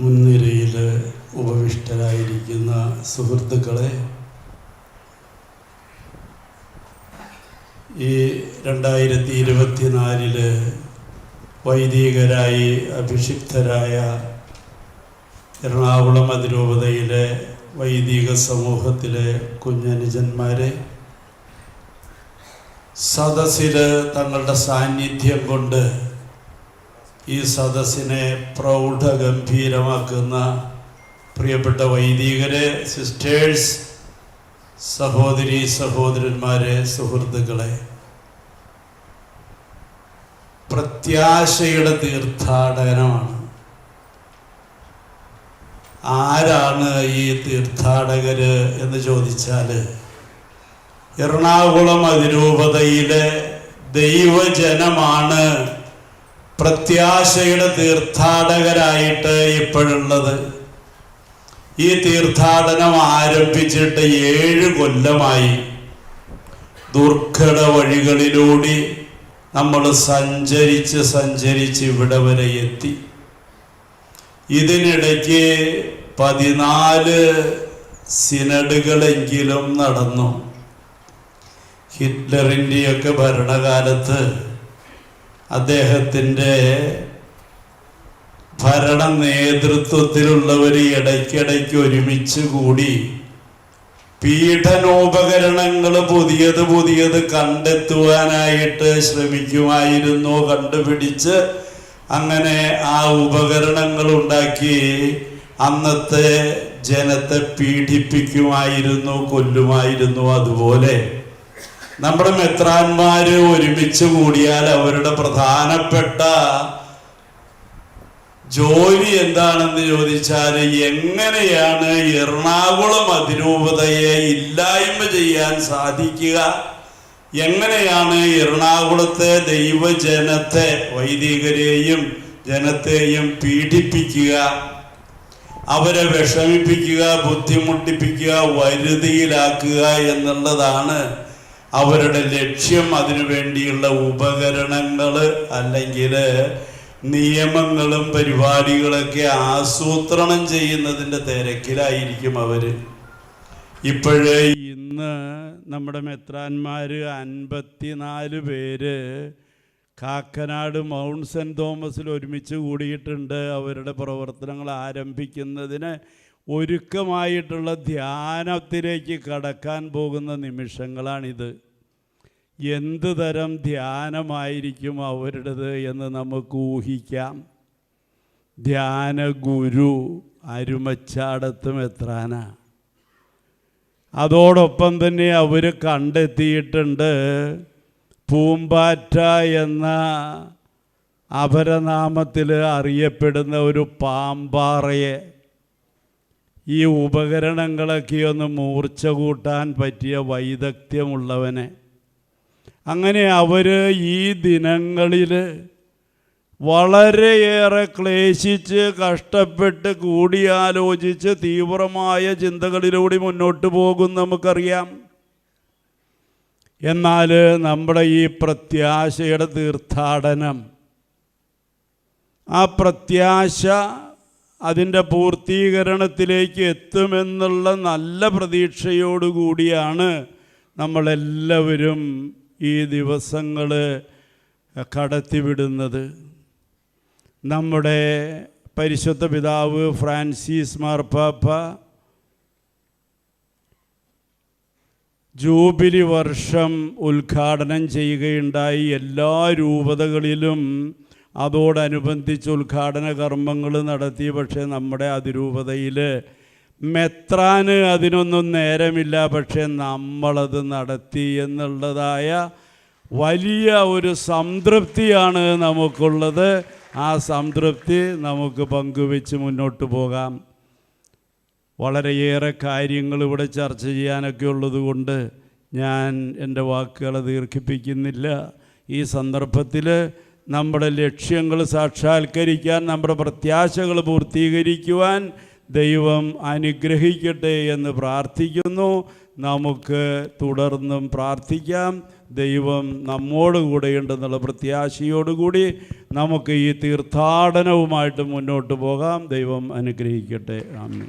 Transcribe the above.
മുൻനിരയിൽ ഉപവിഷ്ടരായിരിക്കുന്ന സുഹൃത്തുക്കളെ ഈ രണ്ടായിരത്തി ഇരുപത്തിനാലിൽ വൈദികരായി അഭിഷിക്തരായ എറണാകുളം അതിരൂപതയിലെ വൈദിക സമൂഹത്തിലെ കുഞ്ഞനുജന്മാരെ സദസ്സിൽ തങ്ങളുടെ സാന്നിധ്യം കൊണ്ട് ഈ സദസ്സിനെ പ്രൗഢഗംഭീരമാക്കുന്ന പ്രിയപ്പെട്ട വൈദികരെ സിസ്റ്റേഴ്സ് സഹോദരി സഹോദരന്മാരെ സുഹൃത്തുക്കളെ പ്രത്യാശയുടെ തീർത്ഥാടനമാണ് ആരാണ് ഈ തീർത്ഥാടകര് എന്ന് ചോദിച്ചാൽ എറണാകുളം അതിരൂപതയിലെ ദൈവജനമാണ് പ്രത്യാശയുടെ തീർത്ഥാടകരായിട്ട് ഇപ്പോഴുള്ളത്. ഈ തീർത്ഥാടനം ആരംഭിച്ചിട്ട് ഏഴ് കൊല്ലമായി. ദുർഘട വഴികളിലൂടെ നമ്മൾ സഞ്ചരിച്ച് സഞ്ചരിച്ച് ഇവിടെ വരെ എത്തി. ഇതിനിടയ്ക്ക് പതിനാല് സിനഡുകളെങ്കിലും നടന്നു. ഹിറ്റ്ലറിന്റെയൊക്കെ ഭരണകാലത്ത് അദ്ദേഹത്തിന്റെ ഭരണ നേതൃത്വത്തിലുള്ളവർ ഇടയ്ക്കിടയ്ക്ക് ഒരുമിച്ച് കൂടി പീഡനോപകരണങ്ങൾ പുതിയത് പുതിയത് കണ്ടെത്തുവാനായിട്ട് ശ്രമിക്കുമായിരുന്നു കണ്ടുപിടിച്ച് അങ്ങനെ ആ ഉപകരണങ്ങൾ ഉണ്ടാക്കി അന്നത്തെ ജനത്തെ പീഡിപ്പിക്കുമായിരുന്നു കൊല്ലുമായിരുന്നു അതുപോലെ. നമ്മുടെ മെത്രാന്മാര് ഒരുമിച്ച് കൂടിയാൽ അവരുടെ പ്രധാനപ്പെട്ട ജോലി എന്താണെന്ന് ചോദിച്ചാൽ എങ്ങനെയാണ് എറണാകുളം അതിരൂപതയെ ഇല്ലായ്മ ചെയ്യാൻ സാധിക്കുക? എങ്ങനെയാണ് എറണാകുളത്തെ ദൈവജനത്തെ വൈദികരെയും ജനത്തെയും പീഡിപ്പിക്കുക? അവരെ വിഷമിപ്പിക്കുക ബുദ്ധിമുട്ടിപ്പിക്കുക വരുതിയിലാക്കുക എന്നുള്ളതാണ് അവരുടെ ലക്ഷ്യം അതിനുവേണ്ടിയുള്ള ഉപകരണങ്ങൾ അല്ലെങ്കിൽ നിയമങ്ങളും പരിപാടികളൊക്കെ ആസൂത്രണം ചെയ്യുന്നതിന്റെ തിരക്കിലായിരിക്കും അവർ. ഇപ്പോഴേ ഇന്ന് നമ്മുടെ മെത്രാന്മാർ അൻപത്തിനാല് പേര് കാക്കനാട് മൗണ്ട് സെന്റ് തോമസിൽ ഒരുമിച്ച് കൂടിയിട്ടുണ്ട്. അവരുടെ പ്രവർത്തനങ്ങൾ ആരംഭിക്കുന്നതിന് ഒരുക്കമായിട്ടുള്ള ധ്യാനത്തിലേക്ക് കടക്കാൻ പോകുന്ന നിമിഷങ്ങളാണിത്. എന്ത് തരം ധ്യാനമായിരിക്കും അവരുടേത് എന്ന് നമുക്ക് ഊഹിക്കാം. ധ്യാന ഗുരു അരുമച്ചാടത്തും എത്രാന. അതോടൊപ്പം തന്നെ അവർ കണ്ടെത്തിയിട്ടുണ്ട് പൂമ്പാറ്റ എന്ന അപരനാമത്തിൽ അറിയപ്പെടുന്ന ഒരു പാമ്പാറയെ. ഈ ഉപകരണങ്ങളൊക്കെ ഒന്ന് മൂർച്ച കൂട്ടാൻ പറ്റിയ വൈദഗ്ധ്യമുള്ളവനെ. അങ്ങനെ അവർ ഈ ദിനങ്ങളിൽ വളരെയേറെ ക്ലേശിച്ച് കഷ്ടപ്പെട്ട് കൂടിയാലോചിച്ച് തീവ്രമായ ചിന്തകളിലൂടെ മുന്നോട്ട് പോകും നമുക്കറിയാം. എന്നാൽ നമ്മുടെ ഈ പ്രത്യാശയുടെ തീർത്ഥാടനം ആ പ്രത്യാശ അതിന്റെ പൂർത്തീകരണത്തിലേക്ക് എത്തുമെന്നുള്ള നല്ല പ്രതീക്ഷയോടുകൂടിയാണ് നമ്മളെല്ലാവരും ഈ ദിവസങ്ങൾ കടത്തിവിടുന്നത്. നമ്മുടെ പരിശുദ്ധ പിതാവ് ഫ്രാൻസിസ് മാർപ്പാപ്പ ജൂബിലി വർഷം ഉദ്ഘാടനം ചെയ്യുകയുണ്ടായി. എല്ലാ രൂപതകളിലും അതോടനുബന്ധിച്ച് ഉദ്ഘാടന കർമ്മങ്ങൾ നടത്തി പക്ഷേ നമ്മുടെ അതിരൂപതയിൽ മെത്രാന് അതിനൊന്നും നേരമില്ല പക്ഷേ നമ്മളത് നടത്തി എന്നുള്ളതായ വലിയ ഒരു സംതൃപ്തിയാണ് നമുക്കുള്ളത്. ആ സംതൃപ്തി നമുക്ക് പങ്കുവെച്ച് മുന്നോട്ട് പോകാം. വളരെയേറെ കാര്യങ്ങൾ ഇവിടെ ചർച്ച ചെയ്യാനൊക്കെ ഉള്ളതുകൊണ്ട് ഞാൻ എന്റെ വാക്കുകളെ ദീർഘിപ്പിക്കുന്നില്ല. ഈ സന്ദർഭത്തിൽ നമ്മുടെ ലക്ഷ്യങ്ങൾ സാക്ഷാത്കരിക്കാൻ നമ്മുടെ പ്രത്യാശകൾ പൂർത്തീകരിക്കുവാൻ ദൈവം അനുഗ്രഹിക്കട്ടെ എന്ന് പ്രാർത്ഥിക്കുന്നു. നമുക്ക് തുടർന്നും പ്രാർത്ഥിക്കാം. ദൈവം നമ്മോട് കൂടെയുണ്ടെന്നുള്ള പ്രത്യാശയോടുകൂടി നമുക്ക് ഈ തീർത്ഥാടനവുമായിട്ട് മുന്നോട്ട് പോകാം. ദൈവം അനുഗ്രഹിക്കട്ടെ. ആമീൻ.